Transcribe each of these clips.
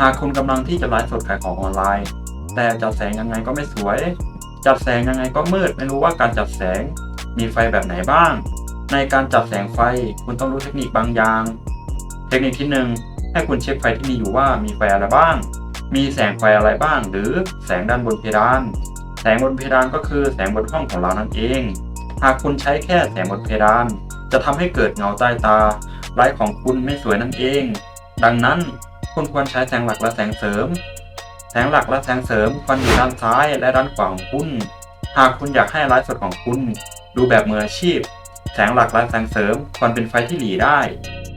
หากคุณกำลังที่จะไลฟ์สดขายของออนไลน์ แต่จัดแสงยังไงก็ไม่สวย จัดแสงยังไงก็มืด ไม่รู้ว่าการจัดแสงมีไฟแบบไหนบ้าง ในการจัดแสงไฟคุณต้องรู้เทคนิคบางอย่าง เทคนิคที่หนึ่งให้คุณเช็คไฟที่มีอยู่ว่ามีไฟอะไรบ้าง มีแสงไฟอะไรบ้าง หรือแสงด้านบนเพดาน แสงบนเพดานก็คือแสงบนห้องของเรานั่นเอง หากคุณใช้แค่แสงบนเพดาน จะทำให้เกิดเงาใต้ตาไลฟ์ของคุณไม่สวยนั่นเอง ดังนั้น คุณควรใช้แสงหลักและแสงเสริม แสงหลักและแสงเสริมควรอยู่ด้านซ้ายและด้านขวาของคุณ หากคุณอยากให้ไลฟ์สดของคุณ ดูแบบมืออาชีพ แสงหลักและแสงเสริมควรเป็นไฟที่หลีได้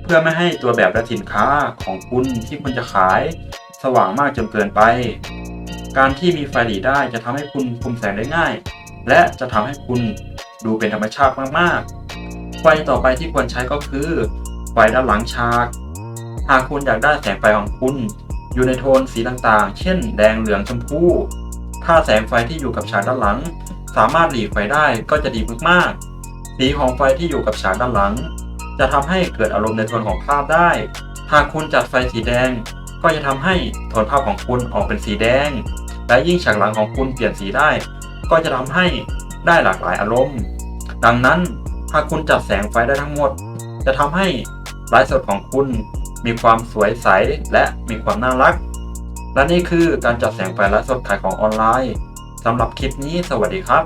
เพื่อไม่ให้ตัวแบบและสินค้าของคุณที่คุณจะขาย สว่างมากจนเกินไป การที่มีไฟหลีได้จะทำให้คุณคุมแสงได้ง่าย และจะทำให้คุณดูเป็นธรรมชาติมากๆ ไฟต่อไปที่ควรใช้ก็คือไฟด้านหลังฉาก หากคุณอยากได้แสงไฟของคุณ อยู่ในโทนสีต่างๆ เช่น แดงเหลืองชมพูถ้าแสงไฟที่อยู่กับฉากด้านหลัง สามารถหลีไฟได้ก็จะดีมากๆ สีของไฟที่อยู่กับฉากด้านหลัง จะทำให้เกิดอารมณ์ในโทนของภาพได้ หากคุณจัดไฟสีแดง ก็จะทำให้โทนภาพของคุณออกเป็นสีแดง และยิ่งฉากหลังของคุณเปลี่ยนสีได้ ก็จะทำให้ได้หลากหลายอารมณ์ ดังนั้นหากคุณจัดแสงไฟได้ทั้งหมด จะทำให้ไลฟ์สดของคุณ มีความสวยใสและมีความน่ารัก และนี่คือการจัดแสงไฟและสดขายของออนไลน์สำหรับคลิปนี้สวัสดีครับ